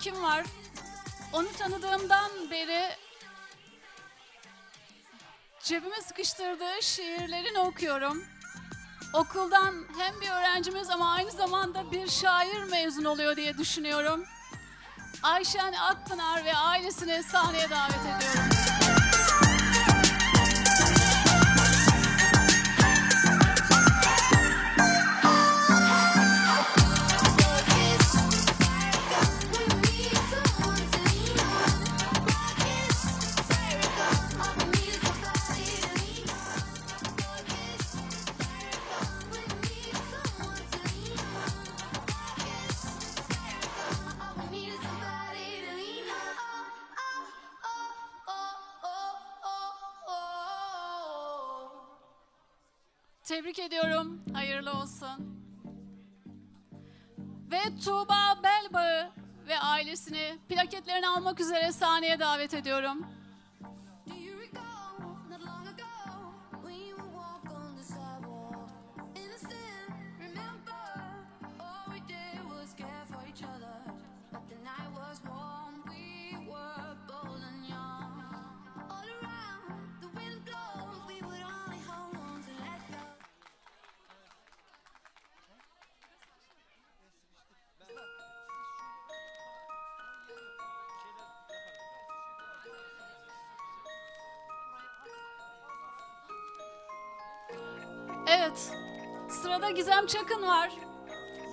kim var? Onu tanıdığımdan beri cebime sıkıştırdığı şiirlerini okuyorum. Okuldan hem bir öğrencimiz ama aynı zamanda bir şair mezun oluyor diye düşünüyorum. Ayşen Akpınar ve ailesini sahneye davet ediyorum. Olsun. Ve Tuğba Belbağı ve ailesini plaketlerini almak üzere sahneye davet ediyorum. Was warm, Evet, sırada Gizem Çakın var.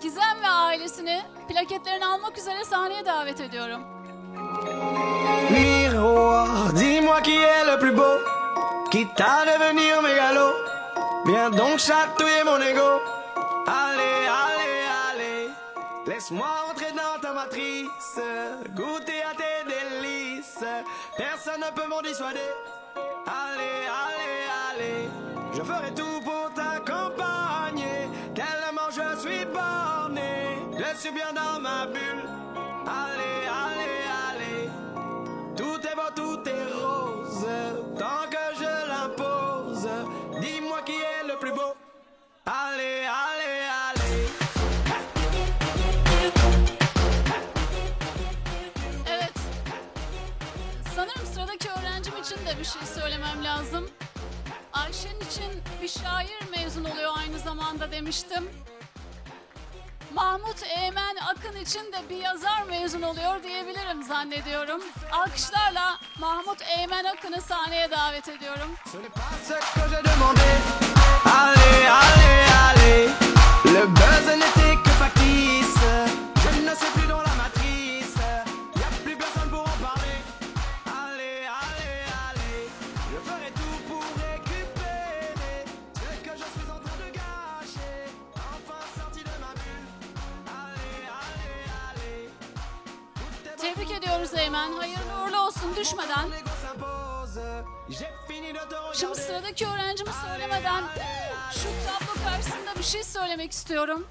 Gizem ve ailesini plaketlerini almak üzere sahneye davet ediyorum. Miroir, dis-moi qui est le plus beau, quitte à devenir mégalo. Viens donc chatouiller mon ego. Allez, allez, allez, laisse-moi entrer dans ta matrice, goûter à tes délices. Personne ne peut m'en dissuader. Allez, allez, allez, je ferai tout pour suis bien dans ma bulle. Allez, allez, allez. Tout est beau, tout est rose, tant que je l'impose. Dis-moi qui est le plus beau. Allez, allez, allez. Evet, sanırım sıradaki öğrencim için de bir şey söylemem lazım. Ayşen için bir şair mezun oluyor aynı zamanda demiştim. Mahmut Eymen Akın için de bir yazar mezun oluyor diyebilirim zannediyorum. Alkışlarla Mahmut Eymen Akın'ı sahneye davet ediyorum. Allez, Tebrik ediyoruz Eymen. Hayırlı uğurlu olsun düşmeden. Şimdi sıradaki öğrencimi söylemeden şu tablo karşısında bir şey söylemek istiyorum.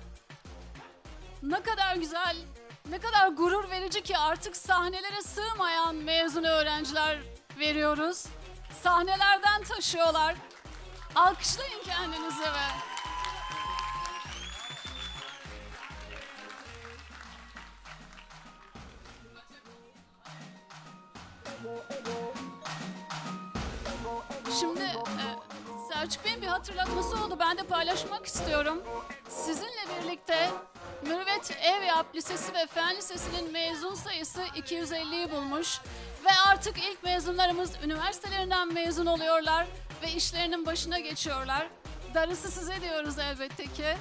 Ne kadar güzel, ne kadar gurur verici ki artık sahnelere sığmayan mezun öğrenciler veriyoruz. Sahnelerden taşıyorlar. Alkışlayın kendinizi ve hatırlatması oldu. Ben de paylaşmak istiyorum. Sizinle birlikte Mürüvvet Ev Yap Lisesi ve Fen Lisesi'nin mezun sayısı 250'yi bulmuş. Ve artık ilk mezunlarımız üniversitelerinden mezun oluyorlar ve işlerinin başına geçiyorlar. Darısı size diyoruz elbette ki.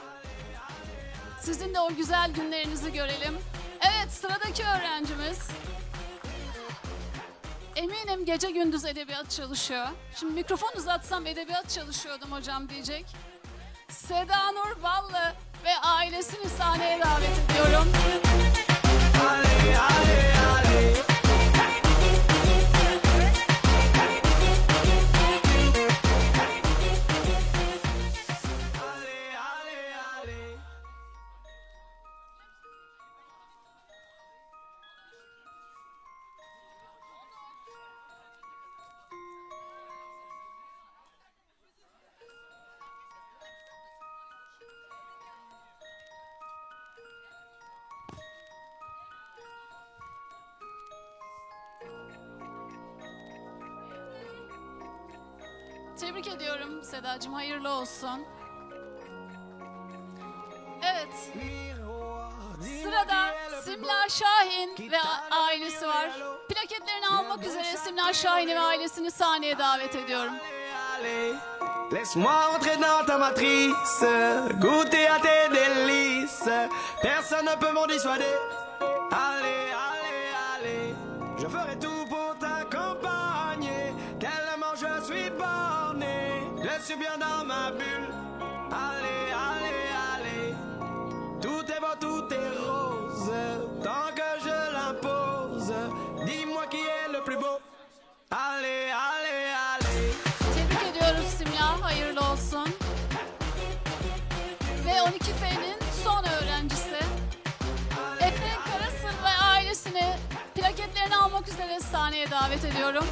Sizin de o güzel günlerinizi görelim. Evet sıradaki öğrencimiz. Eminim gece gündüz edebiyat çalışıyor. Şimdi mikrofon uzatsam edebiyat çalışıyordum hocam diyecek. Seda Nur Ballı ve ailesini sahneye davet ediyorum. Allez, allez, allez. Tebrik ediyorum Sedacığım. Hayırlı olsun. Evet. Sırada Simla Şahin ve ailesi var. Plaketlerini almak üzere Simla Şahin'i ve ailesini sahneye davet ediyorum. Laisse-moi entrer dans ta matrice, goûter à tes délices. Personne ne peut m'en dissuader. Sahneye davet ediyorum.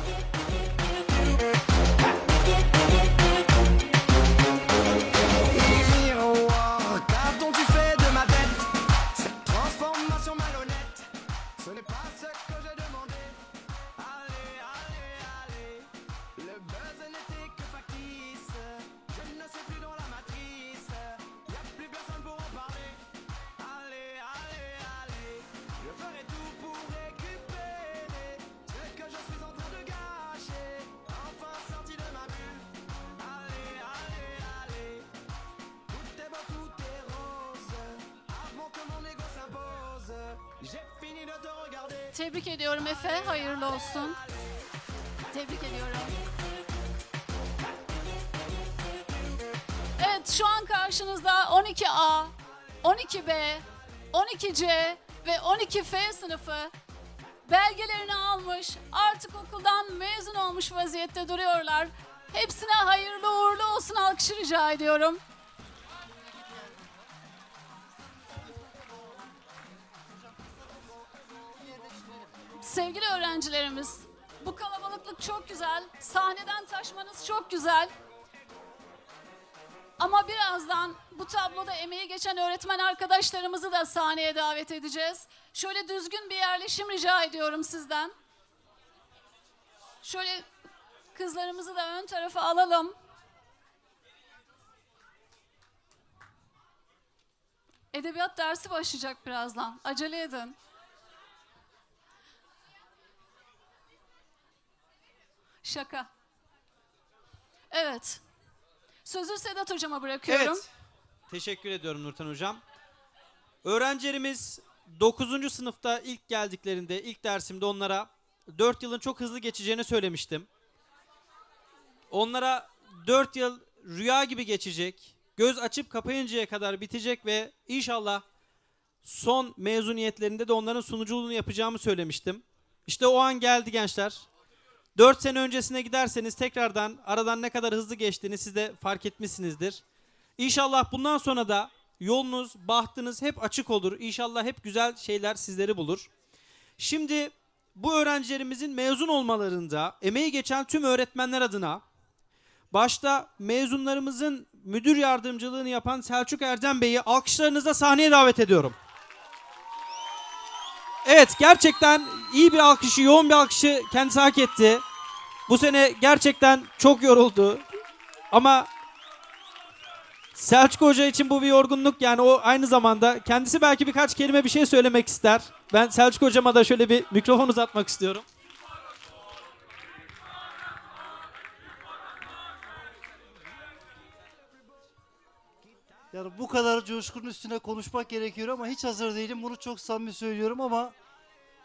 Efe. Hayırlı olsun. Tebrik ediyorum. Evet şu an karşınızda 12A, 12B, 12C ve 12F sınıfı belgelerini almış, artık okuldan mezun olmuş vaziyette duruyorlar. Hepsine hayırlı uğurlu olsun alkışı rica ediyorum. Sevgili öğrencilerimiz, bu kalabalıklık çok güzel. Sahneden taşmanız çok güzel. Ama birazdan bu tabloda emeği geçen öğretmen arkadaşlarımızı da sahneye davet edeceğiz. Şöyle düzgün bir yerleşim rica ediyorum sizden. Şöyle kızlarımızı da ön tarafa alalım. Edebiyat dersi başlayacak birazdan. Acele edin. Şaka. Evet. Sözü Sedat hocama bırakıyorum. Evet. Teşekkür ediyorum Nurten Hocam. Öğrencilerimiz 9. sınıfta ilk geldiklerinde, ilk dersimde onlara 4 yılın çok hızlı geçeceğini söylemiştim. Onlara 4 yıl rüya gibi geçecek. Göz açıp kapayıncaya kadar bitecek ve inşallah son mezuniyetlerinde de onların sunuculuğunu yapacağımı söylemiştim. İşte o an geldi gençler. 4 sene öncesine giderseniz tekrardan aradan ne kadar hızlı geçtiğini siz de fark etmişsinizdir. İnşallah bundan sonra da yolunuz, bahtınız hep açık olur. İnşallah hep güzel şeyler sizleri bulur. Şimdi bu öğrencilerimizin mezun olmalarında emeği geçen tüm öğretmenler adına başta mezunlarımızın müdür yardımcılığını yapan Selçuk Erdem Bey'i alkışlarınızla sahneye davet ediyorum. Evet gerçekten iyi bir alkışı, yoğun bir alkışı kendisi hak etti. Bu sene gerçekten çok yoruldu. Ama Selçuk Hoca için bu bir yorgunluk yani o aynı zamanda kendisi belki birkaç kelime bir şey söylemek ister. Ben Selçuk Hocama da şöyle bir mikrofon uzatmak istiyorum. Yani bu kadar coşkunun üstüne konuşmak gerekiyor ama hiç hazır değilim. Bunu çok samimi söylüyorum ama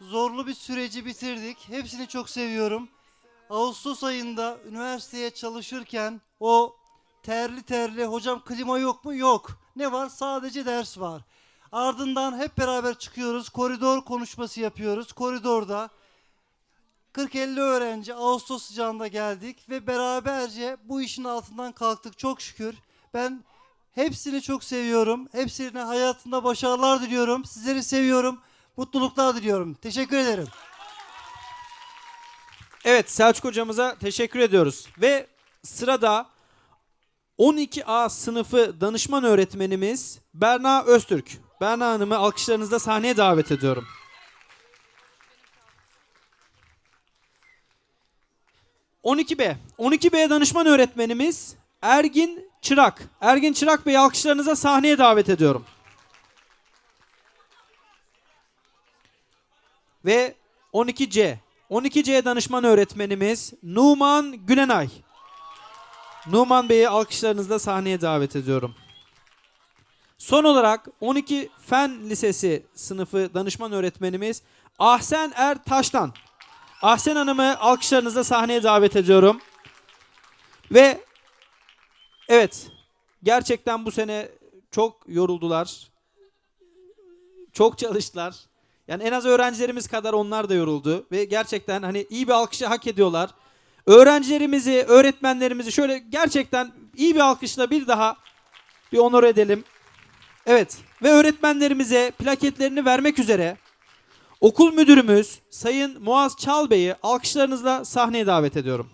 zorlu bir süreci bitirdik. Hepsini çok seviyorum. Ağustos ayında üniversiteye çalışırken o terli terli hocam klima yok mu? Yok. Ne var? Sadece ders var. Ardından hep beraber çıkıyoruz. Koridor konuşması yapıyoruz. Koridorda 40-50 öğrenci Ağustos sıcağında geldik ve beraberce bu işin altından kalktık çok şükür. Ben hepsini çok seviyorum. Hepsine hayatında başarılar diliyorum. Sizleri seviyorum. Mutluluklar diliyorum. Teşekkür ederim. Evet Selçuk hocamıza teşekkür ediyoruz. Ve sırada 12A sınıfı danışman öğretmenimiz Berna Öztürk. Berna Hanım'ı alkışlarınızla sahneye davet ediyorum. 12B. 12B danışman öğretmenimiz Ergin Çırak. Ergin Çırak Bey'i alkışlarınıza sahneye davet ediyorum. Ve 12C. 12C danışman öğretmenimiz Numan Gülenay. Numan Bey'i alkışlarınızla sahneye davet ediyorum. Son olarak 12 Fen Lisesi sınıfı danışman öğretmenimiz Ahsen Er Taştan. Ahsen Hanım'ı alkışlarınızla sahneye davet ediyorum. Ve evet gerçekten bu sene çok yoruldular. Çok çalıştılar. Yani en az öğrencilerimiz kadar onlar da yoruldu ve gerçekten hani iyi bir alkışı hak ediyorlar. Öğrencilerimizi, öğretmenlerimizi şöyle gerçekten iyi bir alkışla bir daha bir onur edelim. Evet ve öğretmenlerimize plaketlerini vermek üzere okul müdürümüz Sayın Muaz Çal Bey'i alkışlarınızla sahneye davet ediyorum.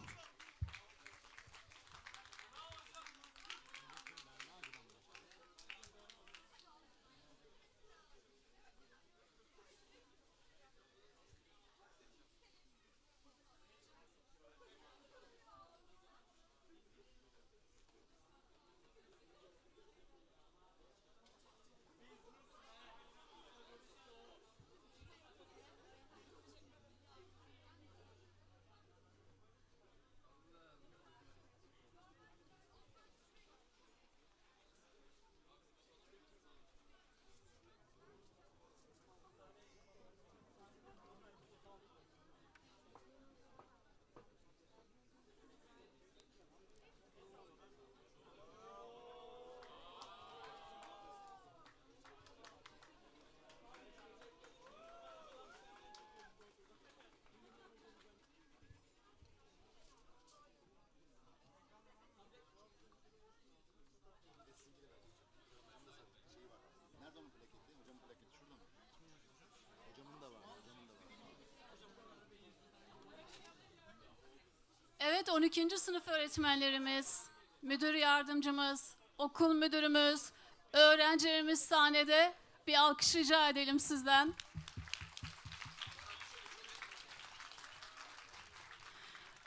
Evet 12. sınıf öğretmenlerimiz, müdür yardımcımız, okul müdürümüz, öğrencilerimiz sahnede bir alkış rica edelim sizden.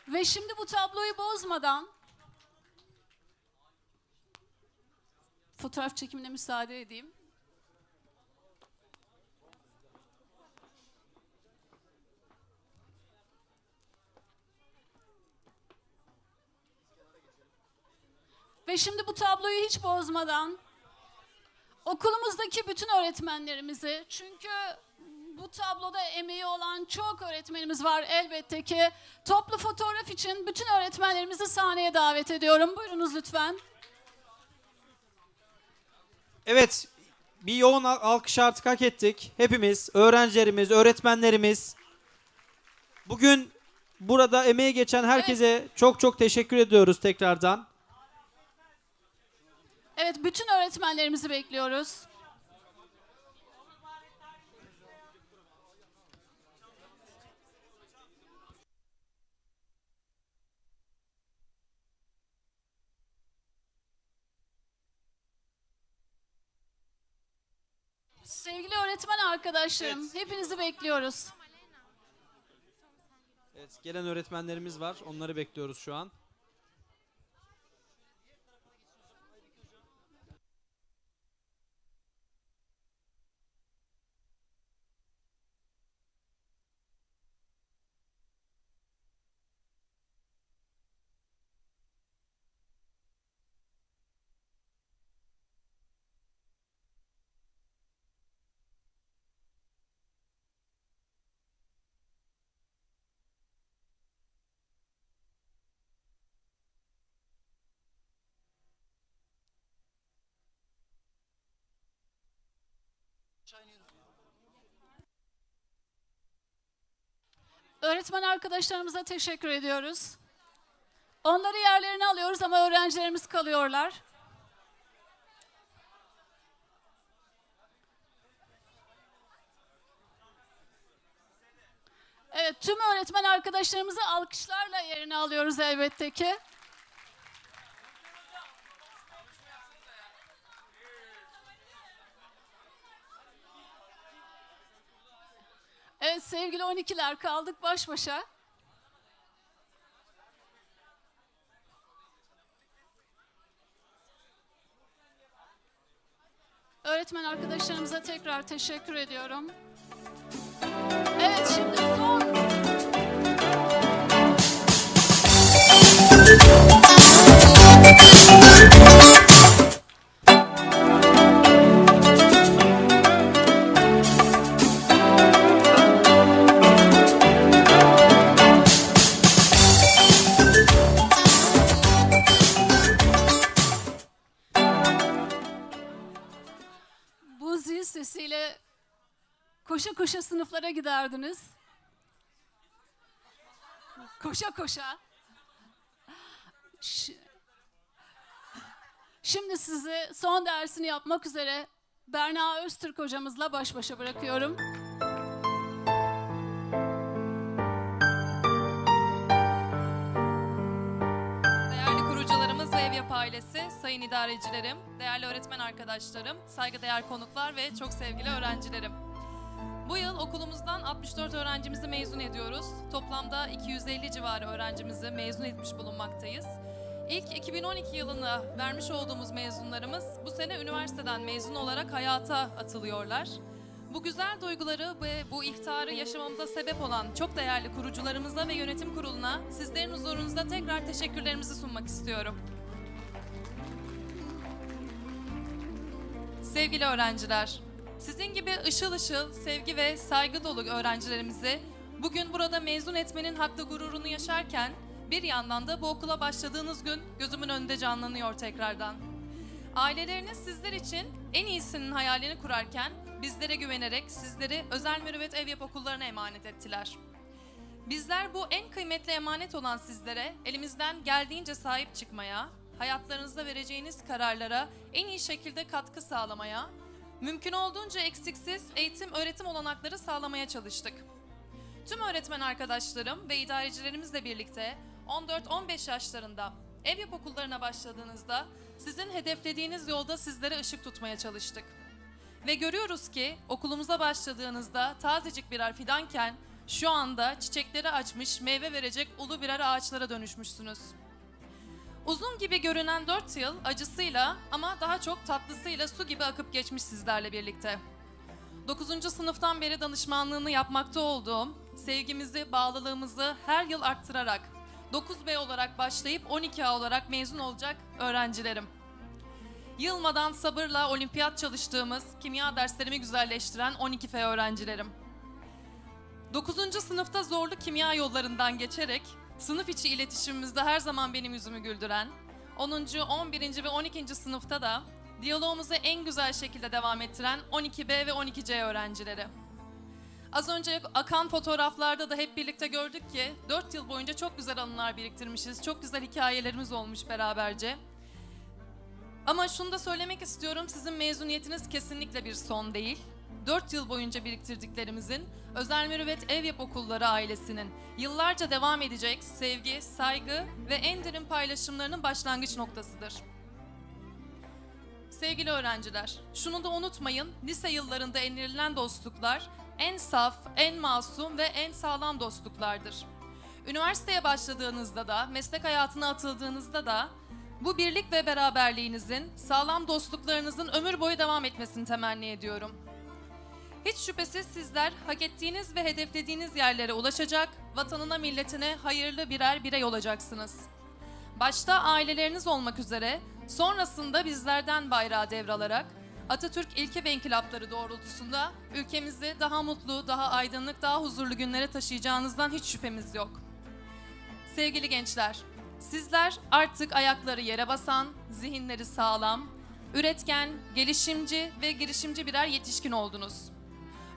Ve şimdi bu tabloyu bozmadan fotoğraf çekimine müsaade edeyim. Ve şimdi bu tabloyu hiç bozmadan okulumuzdaki bütün öğretmenlerimizi çünkü bu tabloda emeği olan çok öğretmenimiz var elbette ki. Toplu fotoğraf için bütün öğretmenlerimizi sahneye davet ediyorum. Buyurunuz lütfen. Evet bir yoğun al- alkış artık hak ettik. Hepimiz, öğrencilerimiz, öğretmenlerimiz. Bugün burada emeği geçen herkese çok çok teşekkür ediyoruz tekrardan. Evet bütün öğretmenlerimizi bekliyoruz. Sevgili öğretmen arkadaşlarım, Evet. hepinizi bekliyoruz. Evet, gelen öğretmenlerimiz var. Onları bekliyoruz şu an. Öğretmen arkadaşlarımıza teşekkür ediyoruz. Onları yerlerine alıyoruz ama öğrencilerimiz kalıyorlar. Evet, tüm öğretmen arkadaşlarımızı alkışlarla yerine alıyoruz elbette ki. Evet sevgili 12'ler kaldık baş başa. Öğretmen arkadaşlarımıza tekrar teşekkür ediyorum. Evet şimdi sınıflara giderdiniz. Koşa koşa. Şimdi sizi son dersini yapmak üzere Berna Öztürk hocamızla baş başa bırakıyorum. Değerli kurucularımız ve ev yapı ailesi, sayın idarecilerim, değerli öğretmen arkadaşlarım, saygıdeğer konuklar ve çok sevgili öğrencilerim. Bu yıl okulumuzdan 64 öğrencimizi mezun ediyoruz. Toplamda 250 civarı öğrencimizi mezun etmiş bulunmaktayız. İlk 2012 yılında vermiş olduğumuz mezunlarımız bu sene üniversiteden mezun olarak hayata atılıyorlar. Bu güzel duyguları ve bu iftarı yaşamamıza sebep olan çok değerli kurucularımıza ve yönetim kuruluna sizlerin huzurunuzda tekrar teşekkürlerimizi sunmak istiyorum. Sevgili öğrenciler, sizin gibi ışıl ışıl, sevgi ve saygı dolu öğrencilerimizi bugün burada mezun etmenin haklı gururunu yaşarken bir yandan da bu okula başladığınız gün gözümün önünde canlanıyor tekrardan. Aileleriniz sizler için en iyisinin hayalini kurarken bizlere güvenerek sizleri özel mürüvvet ev yap okullarına emanet ettiler. Bizler bu en kıymetli emanet olan sizlere elimizden geldiğince sahip çıkmaya, hayatlarınızda vereceğiniz kararlara en iyi şekilde katkı sağlamaya, mümkün olduğunca eksiksiz eğitim öğretim olanakları sağlamaya çalıştık. Tüm öğretmen arkadaşlarım ve idarecilerimizle birlikte 14-15 yaşlarında ev yap okullarına başladığınızda sizin hedeflediğiniz yolda sizlere ışık tutmaya çalıştık. Ve görüyoruz ki okulumuza başladığınızda tazecik birer fidanken şu anda çiçekleri açmış meyve verecek ulu birer ağaçlara dönüşmüşsünüz. Uzun gibi görünen 4 yıl acısıyla ama daha çok tatlısıyla su gibi akıp geçmiş sizlerle birlikte. 9. sınıftan beri danışmanlığını yapmakta olduğum, sevgimizi, bağlılığımızı her yıl arttırarak 9B olarak başlayıp 12A olarak mezun olacak öğrencilerim. Yılmadan sabırla olimpiyat çalıştığımız, kimya derslerimi güzelleştiren 12F öğrencilerim. 9. sınıfta zorlu kimya yollarından geçerek sınıf içi iletişimimizde her zaman benim yüzümü güldüren, 10. 11. ve 12. sınıfta da diyalogumuzu en güzel şekilde devam ettiren 12B ve 12C öğrencileri. Az önce akan fotoğraflarda da hep birlikte gördük ki 4 yıl boyunca çok güzel anılar biriktirmişiz. Çok güzel hikayelerimiz olmuş beraberce. Ama şunu da söylemek istiyorum. Sizin mezuniyetiniz kesinlikle bir son değil. 4 yıl boyunca biriktirdiklerimizin Özel Mürüvvet Ev Yap Okulları ailesinin yıllarca devam edecek sevgi, saygı ve en derin paylaşımlarının başlangıç noktasıdır. Sevgili öğrenciler, şunu da unutmayın, lise yıllarında enlerilen dostluklar en saf, en masum ve en sağlam dostluklardır. Üniversiteye başladığınızda da, meslek hayatına atıldığınızda da bu birlik ve beraberliğinizin, sağlam dostluklarınızın ömür boyu devam etmesini temenni ediyorum. Hiç şüphesiz sizler hak ettiğiniz ve hedeflediğiniz yerlere ulaşacak, vatanına milletine hayırlı birer birey olacaksınız. Başta aileleriniz olmak üzere sonrasında bizlerden bayrağı devralarak Atatürk ilke ve inkılapları doğrultusunda ülkemizi daha mutlu, daha aydınlık, daha huzurlu günlere taşıyacağınızdan hiç şüphemiz yok. Sevgili gençler, sizler artık ayakları yere basan, zihinleri sağlam, üretken, gelişimci ve girişimci birer yetişkin oldunuz.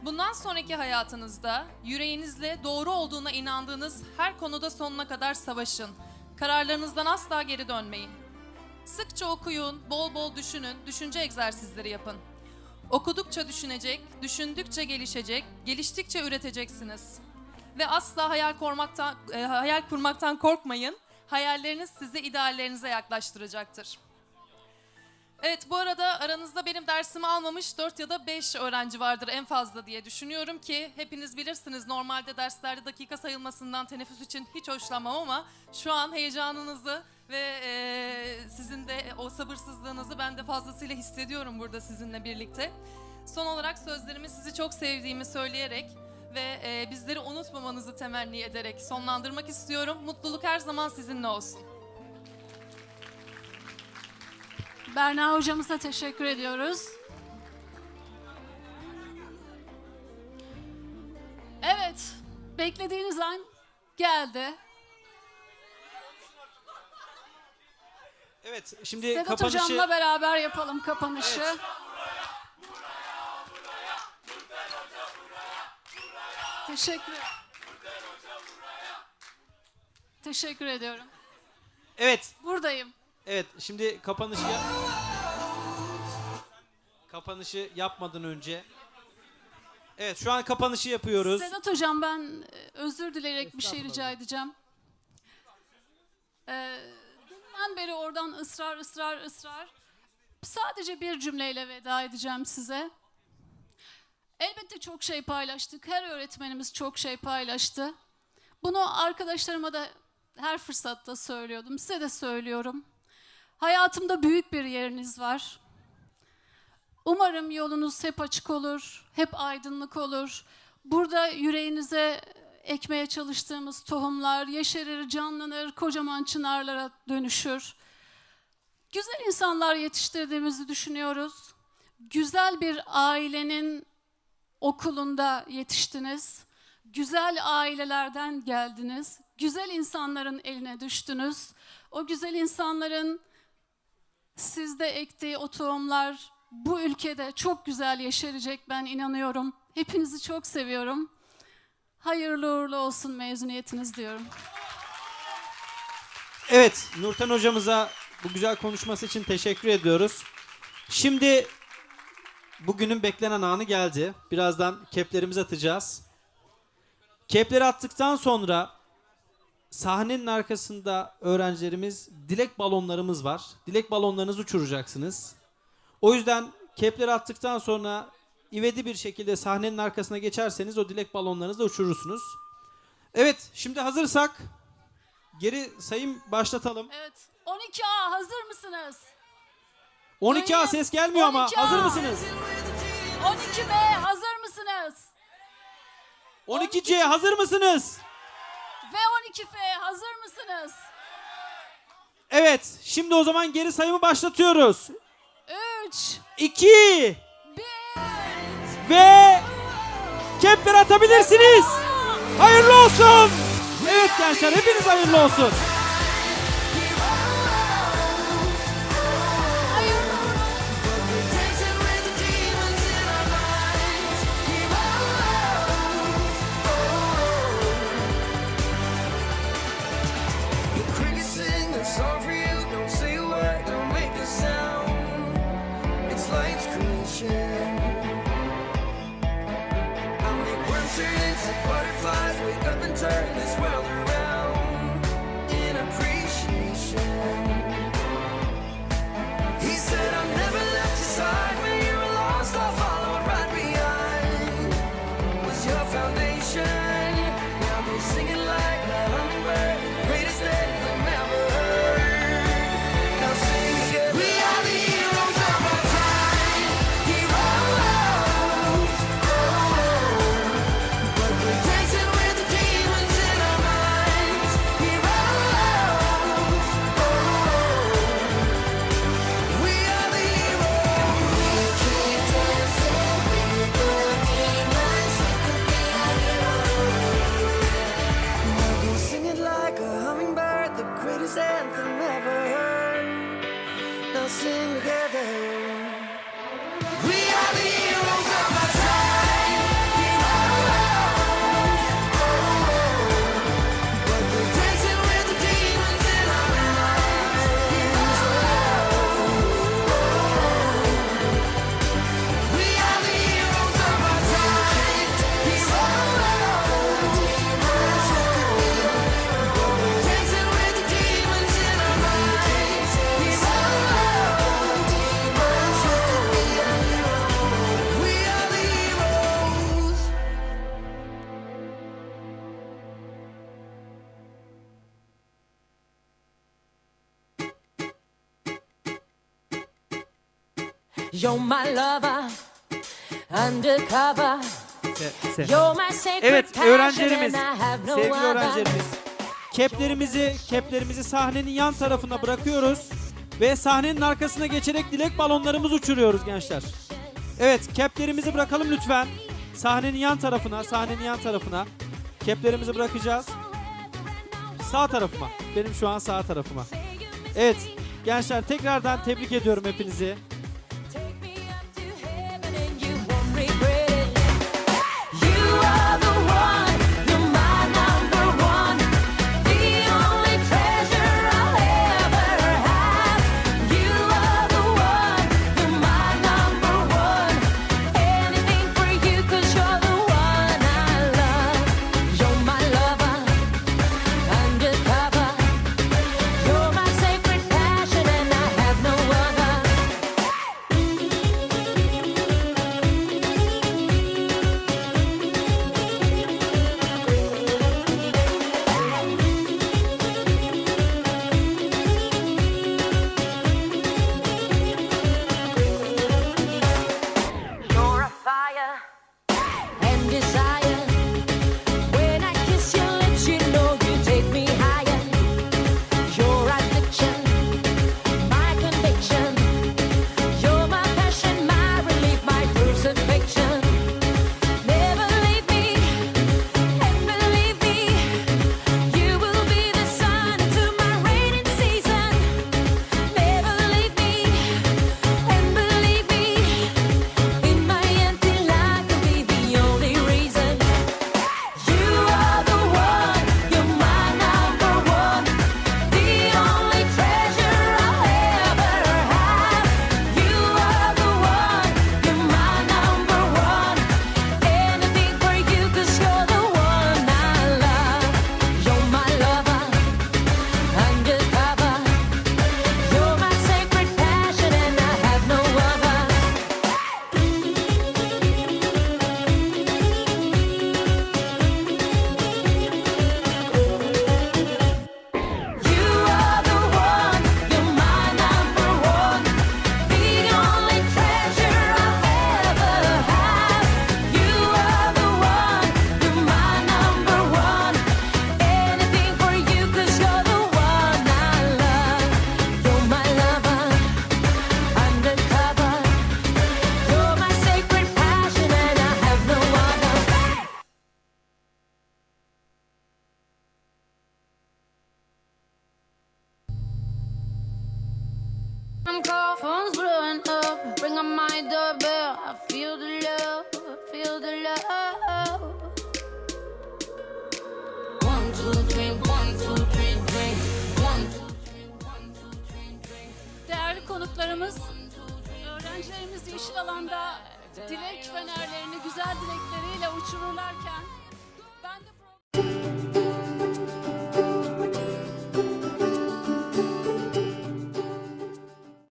Bundan sonraki hayatınızda yüreğinizle doğru olduğuna inandığınız her konuda sonuna kadar savaşın. Kararlarınızdan asla geri dönmeyin. Sıkça okuyun, bol bol düşünün, düşünce egzersizleri yapın. Okudukça düşünecek, düşündükçe gelişecek, geliştikçe üreteceksiniz. Ve asla hayal kurmaktan, e, hayal kurmaktan korkmayın. Hayalleriniz sizi ideallerinize yaklaştıracaktır. Evet bu arada aranızda benim dersimi almamış 4 ya da 5 öğrenci vardır en fazla diye düşünüyorum ki hepiniz bilirsiniz normalde derslerde dakika sayılmasından teneffüs için hiç hoşlanmam ama şu an heyecanınızı ve eee, sizin de o sabırsızlığınızı ben de fazlasıyla hissediyorum burada sizinle birlikte. Son olarak sözlerimi sizi çok sevdiğimi söyleyerek ve eee, bizleri unutmamanızı temenni ederek sonlandırmak istiyorum. Mutluluk her zaman sizinle olsun. Berna hocamıza teşekkür ediyoruz. Evet, beklediğiniz an geldi. Evet şimdi Sedat kapanışı hocamla beraber yapalım kapanışı. Evet. Teşekkür Teşekkür ediyorum. Evet Buradayım. Evet, şimdi kapanışı yap- kapanışı yapmadan önce Evet, şu an kapanışı yapıyoruz. Sedat hocam ben e, özür dileyerek bir şey rica edeceğim. Ee, beri oradan ısrar ısrar ısrar. Sadece bir cümleyle veda edeceğim size. Elbette çok şey paylaştık. Her öğretmenimiz çok şey paylaştı. Bunu arkadaşlarıma da her fırsatta söylüyordum. Size de söylüyorum. Hayatımda büyük bir yeriniz var. Umarım yolunuz hep açık olur, hep aydınlık olur. Burada yüreğinize ekmeye çalıştığımız tohumlar yeşerir, canlanır, kocaman çınarlara dönüşür. Güzel insanlar yetiştirdiğimizi düşünüyoruz. Güzel bir ailenin okulunda yetiştiniz. Güzel ailelerden geldiniz. Güzel insanların eline düştünüz. O güzel insanların sizde ektiği o tohumlar bu ülkede çok güzel yeşerecek ben inanıyorum. Hepinizi çok seviyorum. Hayırlı uğurlu olsun mezuniyetiniz diyorum. Evet, Nurten hocamıza bu güzel konuşması için teşekkür ediyoruz. Şimdi bugünün beklenen anı geldi. Birazdan keplerimizi atacağız. Kepleri attıktan sonra sahnenin arkasında öğrencilerimiz dilek balonlarımız var. Dilek balonlarınızı uçuracaksınız. O yüzden kepleri attıktan sonra ivedi bir şekilde sahnenin arkasına geçerseniz o dilek balonlarınızı da uçurursunuz. Evet, şimdi hazırsak geri sayım başlatalım. Evet 12A hazır mısınız? 12A ses gelmiyor ama 12A. hazır mısınız? 12B hazır mısınız? 12C hazır mısınız? Ve 12F hazır mısınız? Evet, şimdi o zaman geri sayımı başlatıyoruz. 3, 2 1, ve kepleri atabilirsiniz. Hayırlı olsun. Evet gençler hepiniz hayırlı olsun. You're my lover, undercover. Se- se- You're my Evet öğrencilerimiz, passion no sevgili other. öğrencilerimiz. Keplerimizi, keplerimizi sahnenin yan tarafına bırakıyoruz. Ve sahnenin arkasına geçerek dilek balonlarımız uçuruyoruz gençler. Evet keplerimizi bırakalım lütfen. Sahnenin yan tarafına, sahnenin yan tarafına. Keplerimizi bırakacağız. Sağ tarafıma. Benim şu an sağ tarafıma. Evet gençler tekrardan tebrik ediyorum hepinizi.